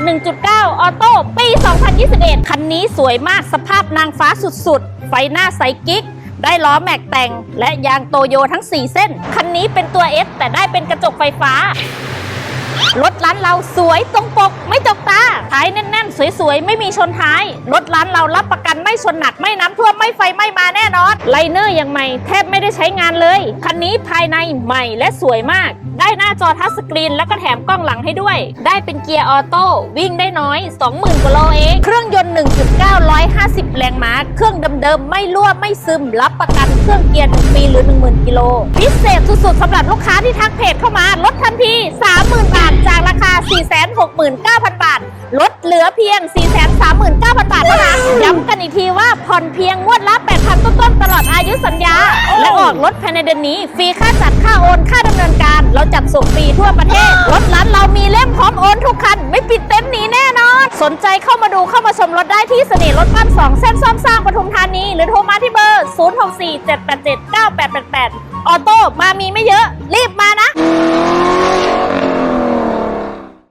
1.9 ออโต้ ปี 2021 คันนี้สวยมาก สภาพนางฟ้าสุดๆ ไฟหน้าใสกิ๊กได้ล้อแม็กแต่ง และยางโตโยทั้ง 4 เส้น คันนี้เป็นตัว S แต่ได้เป็นกระจกไฟฟ้า รถร้านเราสวยตรงปกไม่จ ท้ายแน่นๆ สวยๆ ไม่มีชนท้าย รถร้านเรารับประกันไม่ชนหนักไม่น้ำท่วมไม่ไฟไม่มาแน่นอนไลเนอร์ยังใหม่แทบไม่ได้ใช้งานเลย คันนี้ภายในใหม่และสวยมาก ได้หน้าจอทัชสกรีนแล้วก็แถมกล้องหลังให้ด้วย ได้เป็นเกียร์ออโต้วิ่งได้น้อย 20,000กว่าโลเองเครื่องยนต์ 1.9 150 แรงม้าเครื่องเดิมๆไม่รั่วไม่ซึม รับประกันเครื่องเกียร์1ปีหรือ 10,000กิโลพิเศษสุดๆสำหรับลูกค้าที่ทักเพจเข้ามาลดทันที 30,000 บาทจากราคา 469,000 บาทลดเหลือเพียง 439,000 บาทเท่านั้นย้ำกันอีกทีว่าผ่อนเพียงงวดละ 8,000 ต้นๆ ตลอดอายุสัญญา และออกรถภายในเดือนนี้ ฟรีค่าจัดค่าโอนค่าดำเนินการ เราจัดส่งฟรีทั่วประเทศ รถร้านเรามีเล่มพร้อมโอนทุกคัน ไม่ปิดเต็นท์หนีแน่นอน สนใจเข้ามาดูเข้ามาชมรถได้ที่เสน่ห์รถบ้านสองเส้นซ่อมสร้างปทุมธานี หรือโทรมาที่เบอร์ 0647879888 ออโต้มามีไม่เยอะ รีบมานะ